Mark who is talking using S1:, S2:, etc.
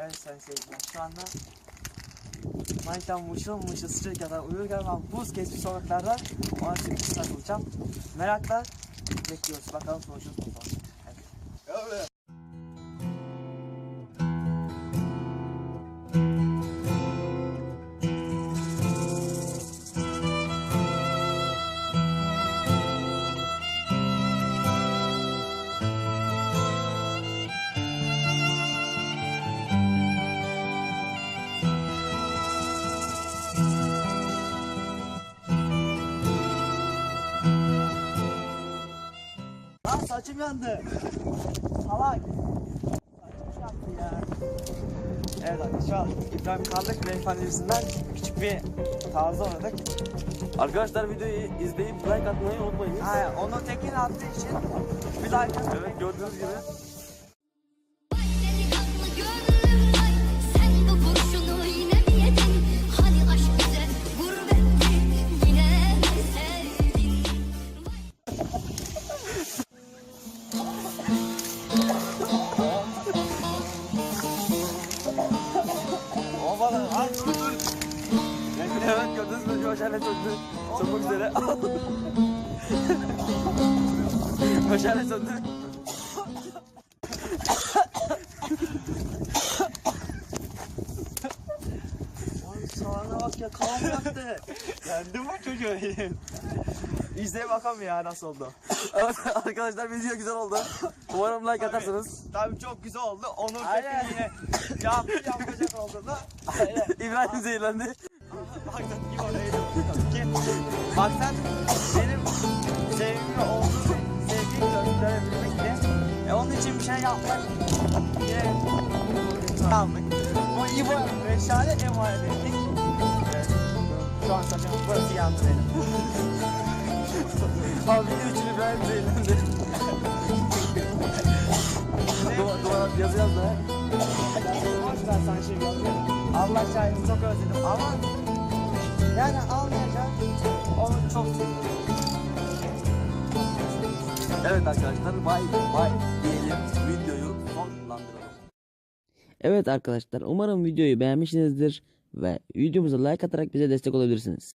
S1: Evet sayın seyirciler şu anda Manken mışıl mışıl sıcak kadar uyurken ben buz geçmiş sokaklardan ona sürpriz takılacağım. Merakla bekliyoruz. Bakalım sonucumuz ne olacak. Saçım yandı. Salak. Saçım yandı ya. Evet arkadaşlar İbrahim Karlık beyefendi yüzünden küçük bir tarzı oynadık.
S2: Arkadaşlar videoyu izleyip like atmayı unutmayın.
S1: Ha, onu tekin attığı için bir like atın.
S2: Evet gördüğünüz gibi.
S1: O bana lan dur.
S2: Evet gördüğünüz gibi Hoşale söndü. Sönmek üzere. Hoşale söndü.
S1: Sağına bak ya kafam yaktı. Yendi bu çocuğu. İzleye bakalım ya nasıl oldu.
S2: Evet arkadaşlar video güzel oldu. Umarım like atarsınız.
S1: Tabii çok güzel oldu. Onur Tekin yine yaptı yapacak olduğunu.
S2: İbrahim zehirlendi.
S1: Bak sen gibi oraya Ki bak sen benim sevgimle olduğu sevgiyi gösterebilmek de e, onun için bir şey yapmak yine kaldık. O İbo Reşale emanet ettik. Şu an saçım burası yandı benim.
S2: Abi video için İbrahim zehirlendi. Duvar, duvara yazı yaz da.
S1: Boş ver sen şimdi yazıyorum. Allah şahit çok özledim ama yani almayacağım. Onu çok seviyorum.
S2: Evet arkadaşlar bay bay diyelim videoyu sonlandıralım.
S3: Evet arkadaşlar umarım videoyu beğenmişsinizdir ve videomuza like atarak bize destek olabilirsiniz.